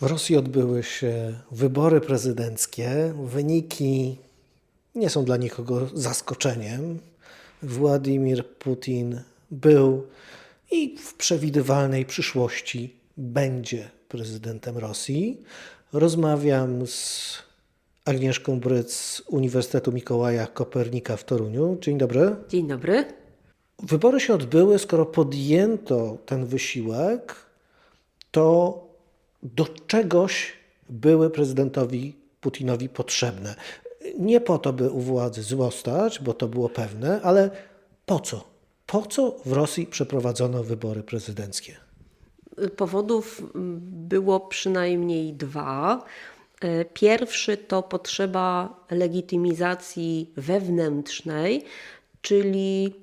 W Rosji odbyły się wybory prezydenckie. Wyniki nie są dla nikogo zaskoczeniem. Władimir Putin był i w przewidywalnej przyszłości będzie prezydentem Rosji. Rozmawiam z Agnieszką Bryc z Uniwersytetu Mikołaja Kopernika w Toruniu. Dzień dobry. Dzień dobry. Wybory się odbyły, skoro podjęto ten wysiłek, to do czegoś były prezydentowi Putinowi potrzebne. Nie po to, by u władzy zostać, bo to było pewne, ale po co? Po co w Rosji przeprowadzono wybory prezydenckie? Powodów mm, było przynajmniej dwa. E, Pierwszy to potrzeba legitymizacji wewnętrznej, czyli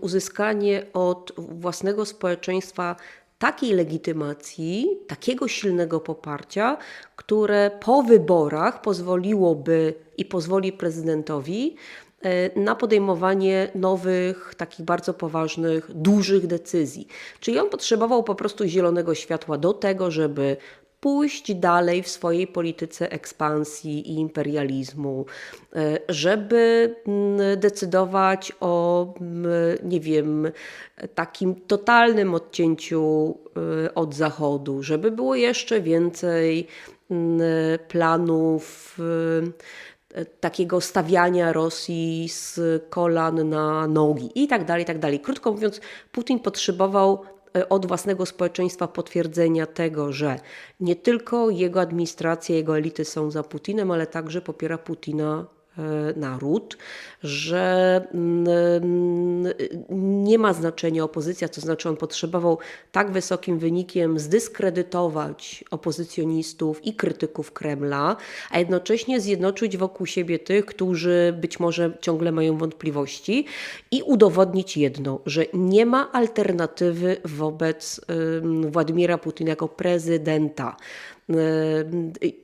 uzyskanie od własnego społeczeństwa takiej legitymacji, takiego silnego poparcia, które po wyborach pozwoliłoby i pozwoli prezydentowi e, na podejmowanie nowych, takich bardzo poważnych, dużych decyzji. Czyli on potrzebował po prostu zielonego światła do tego, żeby pójść dalej w swojej polityce ekspansji i imperializmu, e, żeby mm, decydować o, mm, nie wiem, takim totalnym odcięciu e, od Zachodu, żeby było jeszcze więcej mm, planów e, takiego stawiania Rosji z kolan na nogi i tak dalej, i tak dalej. Krótko mówiąc, Putin potrzebował od własnego społeczeństwa potwierdzenia tego, że nie tylko jego administracja, jego elity są za Putinem, ale także popiera Putina e, naród, że mm, nie ma znaczenia opozycja, to znaczy on potrzebował tak wysokim wynikiem zdyskredytować opozycjonistów i krytyków Kremla, a jednocześnie zjednoczyć wokół siebie tych, którzy być może ciągle mają wątpliwości i udowodnić jedno, że nie ma alternatywy wobec Władimira Putina jako prezydenta.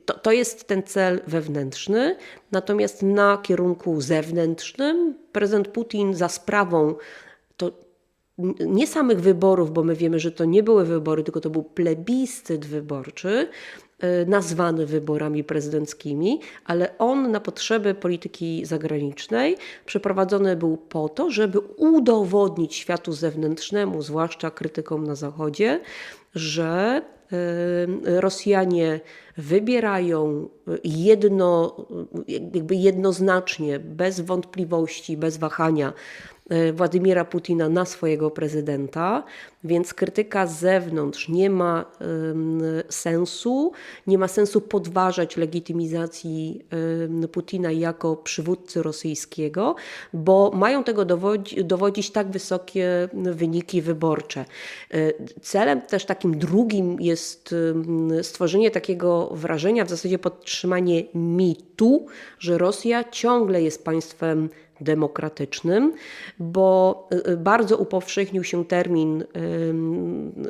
To, to jest ten cel wewnętrzny, natomiast na kierunku zewnętrznym prezydent Putin za sprawą to nie samych wyborów, bo my wiemy, że to nie były wybory, tylko to był plebiscyt wyborczy, yy, nazwany wyborami prezydenckimi, ale on na potrzeby polityki zagranicznej przeprowadzony był po to, żeby udowodnić światu zewnętrznemu, zwłaszcza krytykom na Zachodzie, że y, Rosjanie wybierają jedno, jakby jednoznacznie, bez wątpliwości, bez wahania y, Władimira Putina na swojego prezydenta, więc krytyka z zewnątrz nie ma sensu, nie ma sensu podważać legitymizacji ym, Putina jako przywódcy rosyjskiego, bo mają tego dowodzi, dowodzić tak wysokie wyniki wyborcze. Y, Celem też takim drugim jest stworzenie takiego wrażenia, w zasadzie podtrzymanie mitu, że Rosja ciągle jest państwem demokratycznym, bo y, y, bardzo upowszechnił się termin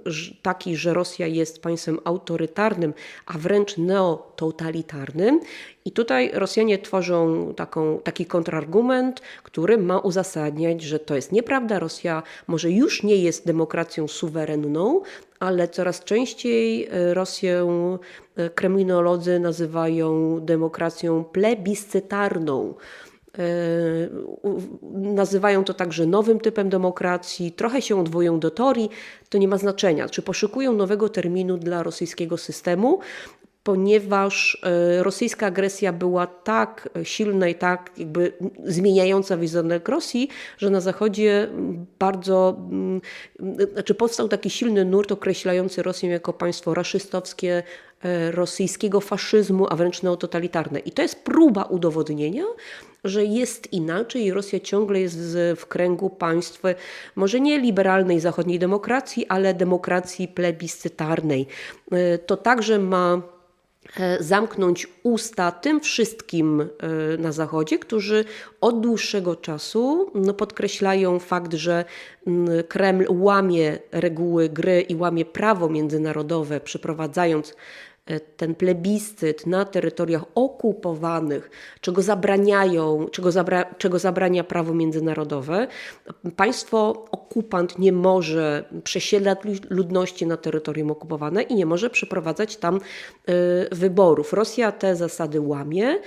ż- taki, że Rosja jest państwem autorytarnym, a wręcz neototalitarnym. I tutaj Rosjanie tworzą taką, taki kontrargument, który ma uzasadniać, że to jest nieprawda. Rosja może już nie jest demokracją suwerenną, ale coraz częściej Rosję kremlinolodzy nazywają demokracją plebiscytarną. E, Nazywają to także nowym typem demokracji, trochę się odwołują do teorii, to nie ma znaczenia. Czy poszukują nowego terminu dla rosyjskiego systemu, ponieważ e, rosyjska agresja była tak silna i tak jakby zmieniająca wizerunek Rosji, że na Zachodzie bardzo, mm, znaczy powstał taki silny nurt określający Rosję jako państwo raszystowskie, e, rosyjskiego faszyzmu, a wręcz neototalitarne. I to jest próba udowodnienia, że jest inaczej i Rosja ciągle jest w kręgu państw, może nie liberalnej zachodniej demokracji, ale demokracji plebiscytarnej. E, To także ma e, zamknąć usta tym wszystkim e, na Zachodzie, którzy od dłuższego czasu no, podkreślają fakt, że Kreml łamie reguły gry i łamie prawo międzynarodowe, przeprowadzając e, ten plebiscyt na terytoriach okupowanych, czego zabraniają, czego, zabra, czego zabrania prawo międzynarodowe, państwo okupant nie może przesiedlać lu- ludności na terytorium okupowane i nie może przeprowadzać tam e, wyborów. Rosja te zasady łamie,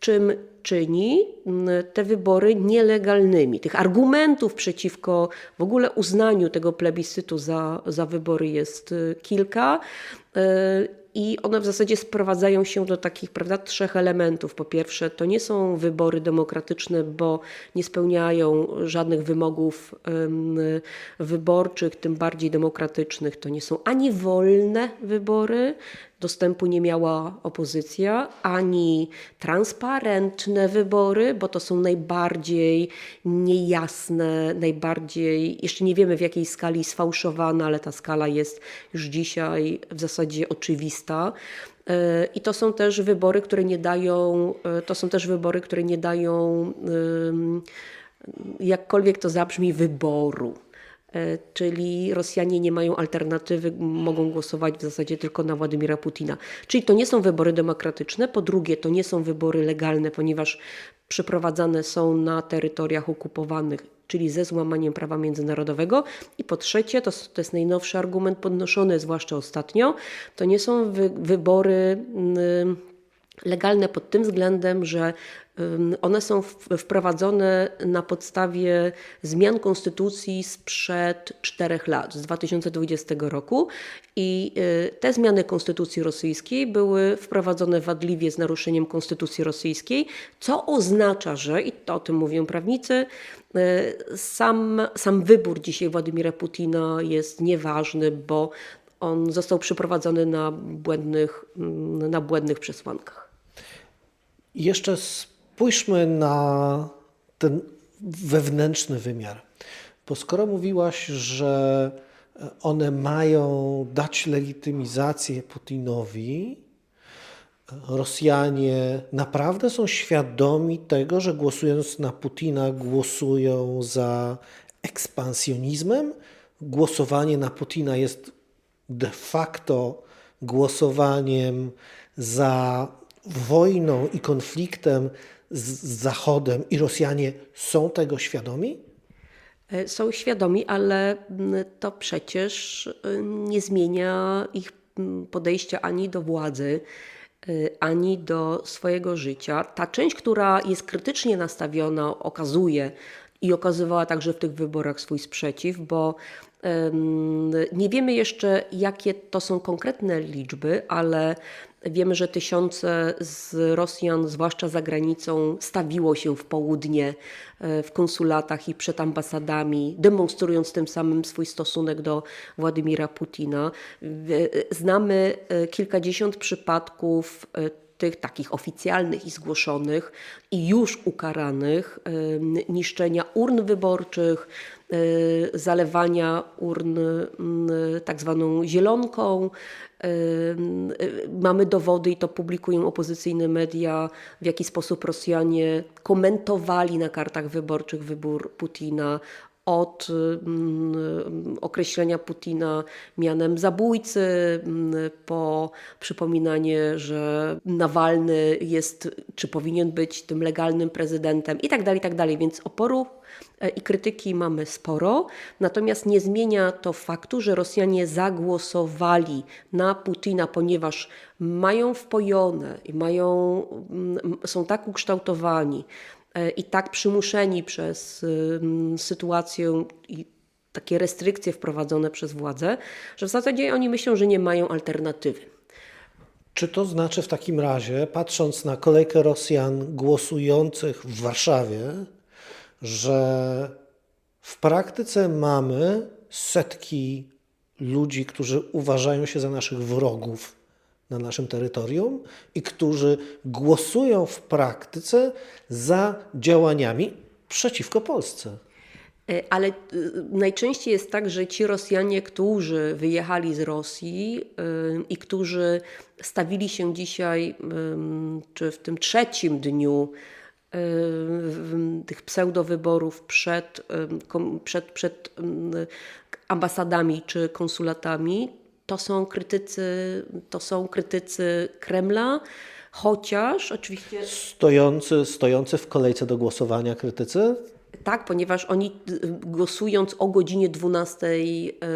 czym czyni mm, te wybory nielegalnymi. Tych argumentów przeciwko w ogóle uznaniu tego plebiscytu za, za wybory jest y, kilka. I one w zasadzie sprowadzają się do takich prawda, trzech elementów. Po pierwsze, to nie są wybory demokratyczne, bo nie spełniają żadnych wymogów ym, wyborczych, tym bardziej demokratycznych. To nie są ani wolne wybory, dostępu nie miała opozycja, ani transparentne wybory, bo to są najbardziej niejasne, najbardziej, jeszcze nie wiemy w jakiej skali sfałszowane, ale ta skala jest już dzisiaj w zasadzie oczywista. E, I to są też wybory, które nie dają, e, to są też wybory, które nie dają, jakkolwiek to zabrzmi, wyboru. E, Czyli Rosjanie nie mają alternatywy, mogą głosować w zasadzie tylko na Władimira Putina. Czyli to nie są wybory demokratyczne. Po drugie, to nie są wybory legalne, ponieważ przeprowadzane są na terytoriach okupowanych, czyli ze złamaniem prawa międzynarodowego. I po trzecie, to, to jest najnowszy argument podnoszony, zwłaszcza ostatnio, to nie są wy, wybory. mm, legalne pod tym względem, że one są wprowadzone na podstawie zmian konstytucji sprzed czterech lat, z 2020 roku. I y, te zmiany konstytucji rosyjskiej były wprowadzone wadliwie z naruszeniem konstytucji rosyjskiej, co oznacza, że, i to o tym mówią prawnicy, y, sam, sam wybór dzisiaj Władimira Putina jest nieważny, bo on został przeprowadzony na błędnych, na błędnych przesłankach. I Jeszcze spójrzmy na ten wewnętrzny wymiar. Bo skoro mówiłaś, że one mają dać legitymizację Putinowi, Rosjanie naprawdę są świadomi tego, że głosując na Putina głosują za ekspansjonizmem? Głosowanie na Putina jest de facto głosowaniem za wojną i konfliktem z Zachodem i Rosjanie są tego świadomi? E, Są świadomi, ale mm, to przecież y, nie zmienia ich mm, podejścia ani do władzy, y, ani do swojego życia. Ta część, która jest krytycznie nastawiona, okazuje i okazywała także w tych wyborach swój sprzeciw, bo nie wiemy jeszcze, jakie to są konkretne liczby, ale wiemy, że tysiące z Rosjan, zwłaszcza za granicą, stawiło się w południe e, w konsulatach i przed ambasadami, demonstrując tym samym swój stosunek do Władimira Putina. W- Znamy e, kilkadziesiąt przypadków e, tych takich oficjalnych i zgłoszonych i już ukaranych niszczenia urn wyborczych, e, zalewania urn tak zwaną zielonką. E, Mamy dowody i to publikują opozycyjne media, w jaki sposób Rosjanie komentowali na kartach wyborczych wybór Putina od mm, określenia Putina mianem zabójcy, mm, po przypominanie, że Nawalny jest, czy powinien być tym legalnym prezydentem i tak dalej, i tak. Więc oporu e, i krytyki mamy sporo, natomiast nie zmienia to faktu, że Rosjanie zagłosowali na Putina, ponieważ mają wpojone i mają, mm, są tak ukształtowani, i tak przymuszeni przez sytuację i takie restrykcje wprowadzone przez władze, że w zasadzie oni myślą, że nie mają alternatywy. Czy to znaczy w takim razie, patrząc na kolejkę Rosjan głosujących w Warszawie, że w praktyce mamy setki ludzi, którzy uważają się za naszych wrogów na naszym terytorium i którzy głosują w praktyce za działaniami przeciwko Polsce? E, Ale y, najczęściej jest tak, że ci Rosjanie, którzy wyjechali z Rosji y, i którzy stawili się dzisiaj, czy w tym trzecim dniu tych pseudowyborów przed, przed, przed ambasadami czy konsulatami, to są krytycy, to są krytycy Kremla, chociaż oczywiście Stojący, stojący w kolejce do głosowania krytycy? tak, ponieważ oni głosując o godzinie 12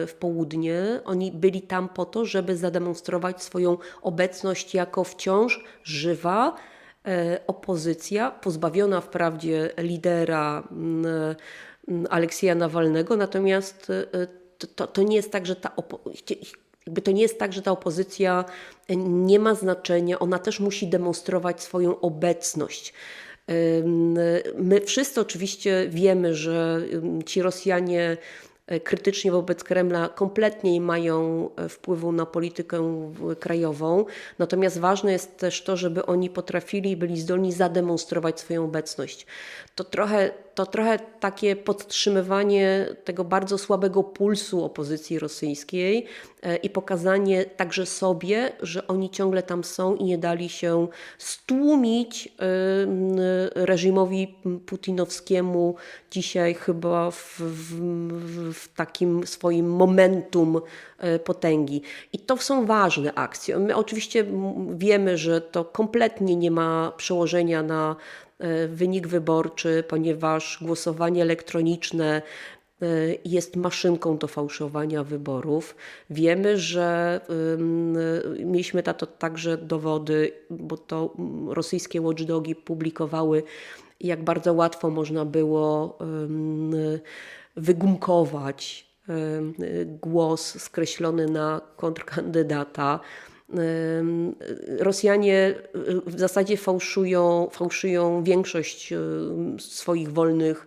w południe, oni byli tam po to, żeby zademonstrować swoją obecność jako wciąż żywa e, opozycja, pozbawiona wprawdzie lidera mm, mm, Aleksieja Nawalnego, natomiast e, to- to, nie jest tak, że ta opo- chcie- jakby to nie jest tak, że ta opozycja nie ma znaczenia, ona też musi demonstrować swoją obecność. My wszyscy oczywiście wiemy, że ci Rosjanie e, krytycznie wobec Kremla kompletnie nie mają e, wpływu na politykę krajową. Natomiast ważne jest też to, żeby oni potrafili byli zdolni zademonstrować swoją obecność. To trochę, to trochę takie podtrzymywanie tego bardzo słabego pulsu opozycji rosyjskiej e, i pokazanie także sobie, że oni ciągle tam są i nie dali się stłumić ym, reżimowi putinowskiemu dzisiaj chyba w, w, w- takim swoim momentum e, potęgi. I to są ważne akcje. My oczywiście wiemy, że to kompletnie nie ma przełożenia na e, wynik wyborczy, ponieważ głosowanie elektroniczne e, jest maszynką do fałszowania wyborów. Wiemy, że ym, mieliśmy to także dowody, bo to mm, rosyjskie watchdogi publikowały, jak bardzo łatwo można było wygumkować głos skreślony na kontrkandydata. Rosjanie y, w zasadzie fałszują, fałszują większość ym, swoich wolnych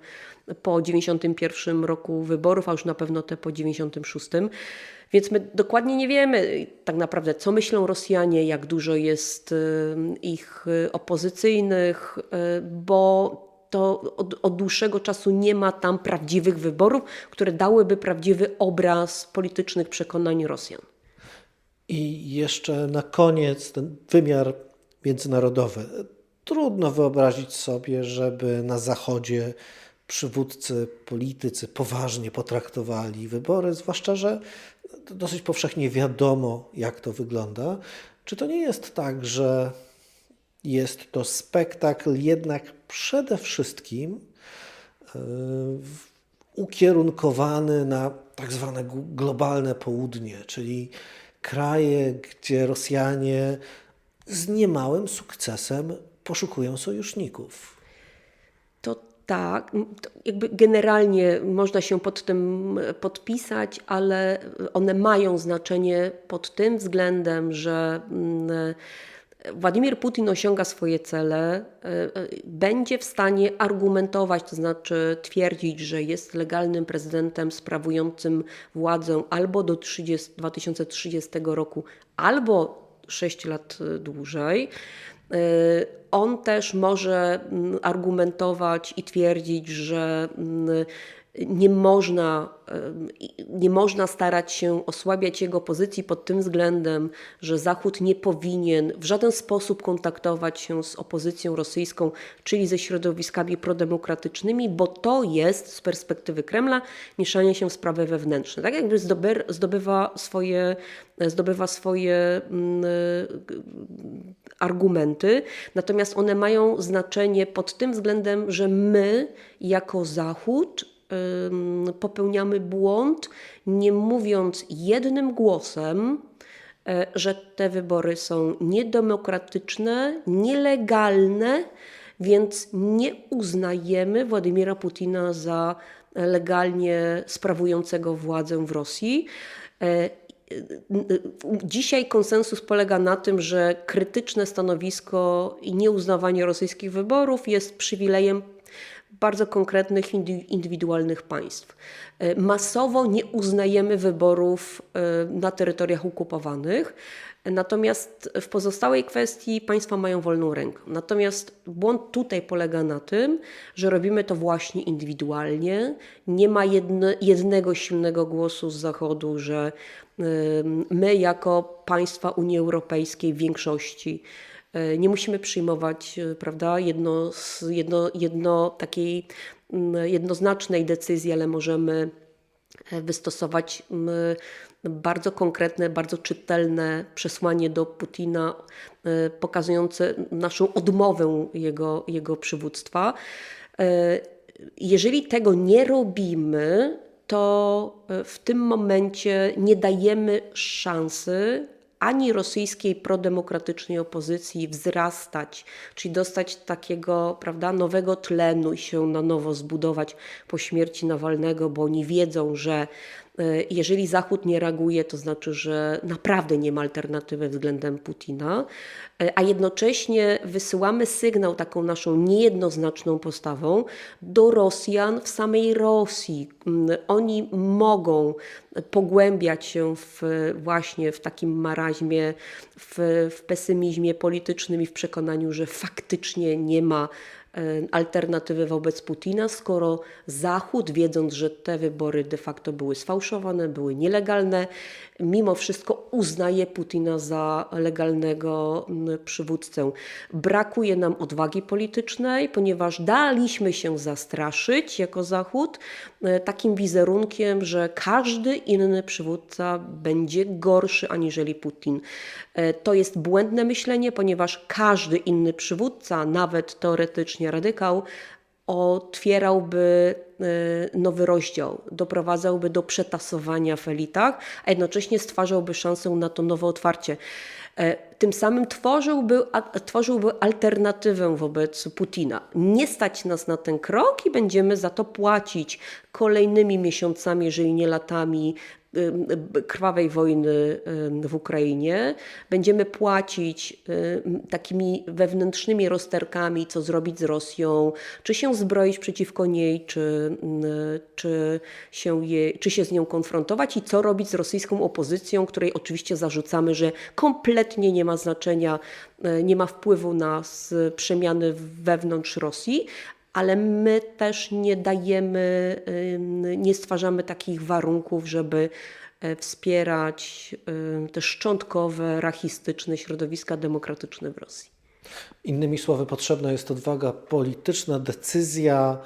po 91 roku wyborów, a już na pewno te po 96. Więc my dokładnie nie wiemy tak naprawdę, co myślą Rosjanie, jak dużo jest y, ich opozycyjnych, bo to od, od dłuższego czasu nie ma tam prawdziwych wyborów, które dałyby prawdziwy obraz politycznych przekonań Rosjan. I jeszcze na koniec ten wymiar międzynarodowy. Trudno wyobrazić sobie, żeby na Zachodzie przywódcy, politycy poważnie potraktowali wybory, zwłaszcza, że dosyć powszechnie wiadomo, jak to wygląda. Czy to nie jest tak, że jest to spektakl jednak przede wszystkim yy, ukierunkowany na tak zwane globalne południe, czyli kraje, gdzie Rosjanie z niemałym sukcesem poszukują sojuszników. To tak, jakby generalnie można się pod tym podpisać, ale one mają znaczenie pod tym względem, że Władimir Putin osiąga swoje cele, e, e, będzie w stanie argumentować, to znaczy twierdzić, że jest legalnym prezydentem sprawującym władzę albo do 30, 2030 roku, albo 6 lat e, dłużej. On też może mm, argumentować i twierdzić, że mm, nie można, y, nie można starać się osłabiać jego pozycji pod tym względem, że Zachód nie powinien w żaden sposób kontaktować się z opozycją rosyjską, czyli ze środowiskami prodemokratycznymi, bo to jest z perspektywy Kremla mieszanie się w sprawy wewnętrzne. Tak jakby zdobywa, zdobywa swoje, zdobywa swoje mm, argumenty, natomiast one mają znaczenie pod tym względem, że my jako Zachód popełniamy błąd, nie mówiąc jednym głosem, e, że te wybory są niedemokratyczne, nielegalne, więc nie uznajemy Władimira Putina za legalnie sprawującego władzę w Rosji. Dzisiaj konsensus polega na tym, że krytyczne stanowisko i nieuznawanie rosyjskich wyborów jest przywilejem bardzo konkretnych, indy- indywidualnych państw. E, Masowo nie uznajemy wyborów e, na terytoriach okupowanych, natomiast w pozostałej kwestii państwa mają wolną rękę. Natomiast błąd tutaj polega na tym, że robimy to właśnie indywidualnie. Nie ma jedne, jednego silnego głosu z Zachodu, że my jako państwa Unii Europejskiej w większości nie musimy przyjmować y, prawda, jedno, jedno, jedno takiej jednoznacznej decyzji, ale możemy e, wystosować bardzo konkretne, bardzo czytelne przesłanie do Putina, e, pokazujące naszą odmowę jego, jego przywództwa. E, Jeżeli tego nie robimy, to e, w tym momencie nie dajemy szansy ani rosyjskiej prodemokratycznej opozycji wzrastać, czyli dostać takiego prawda, nowego tlenu i się na nowo zbudować po śmierci Nawalnego, bo oni wiedzą, że jeżeli Zachód nie reaguje, to znaczy, że naprawdę nie ma alternatywy względem Putina, e, a jednocześnie wysyłamy sygnał taką naszą niejednoznaczną postawą do Rosjan w samej Rosji. Mm, Oni mogą pogłębiać się w, właśnie w takim marazmie, w, w pesymizmie politycznym i w przekonaniu, że faktycznie nie ma e, alternatywy wobec Putina, skoro Zachód, wiedząc, że te wybory de facto były sfałszowane, były nielegalne, mimo wszystko uznaje Putina za legalnego przywódcę. Brakuje nam odwagi politycznej, ponieważ daliśmy się zastraszyć jako Zachód e, takim wizerunkiem, że każdy inny przywódca będzie gorszy aniżeli Putin. E, To jest błędne myślenie, ponieważ każdy inny przywódca, nawet teoretycznie radykał, otwierałby e, nowy rozdział, doprowadzałby do przetasowania w elitach, a jednocześnie stwarzałby szansę na to nowe otwarcie. E, Tym samym tworzyłby, tworzyłby alternatywę wobec Putina. Nie stać nas na ten krok i będziemy za to płacić kolejnymi miesiącami, jeżeli nie latami, krwawej wojny ym, w Ukrainie. Będziemy płacić takimi wewnętrznymi rozterkami, co zrobić z Rosją, czy się zbroić przeciwko niej, czy, czy, się je, czy się z nią konfrontować i co robić z rosyjską opozycją, której oczywiście zarzucamy, że kompletnie nie ma znaczenia, y, nie ma wpływu na przemiany wewnątrz Rosji, ale my też nie dajemy, nie stwarzamy takich warunków, żeby e, wspierać te szczątkowe, rachistyczne środowiska demokratyczne w Rosji. Innymi słowy, potrzebna jest odwaga polityczna, decyzja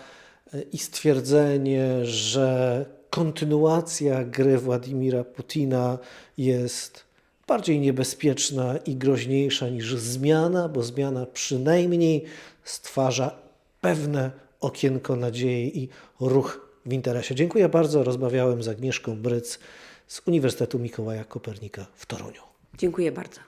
e, i stwierdzenie, że kontynuacja gry Władimira Putina jest bardziej niebezpieczna i groźniejsza niż zmiana, bo zmiana przynajmniej stwarza pewne okienko nadziei i ruch w interesie. Dziękuję bardzo. Rozmawiałem z Agnieszką Bryc z Uniwersytetu Mikołaja Kopernika w Toruniu. Dziękuję bardzo.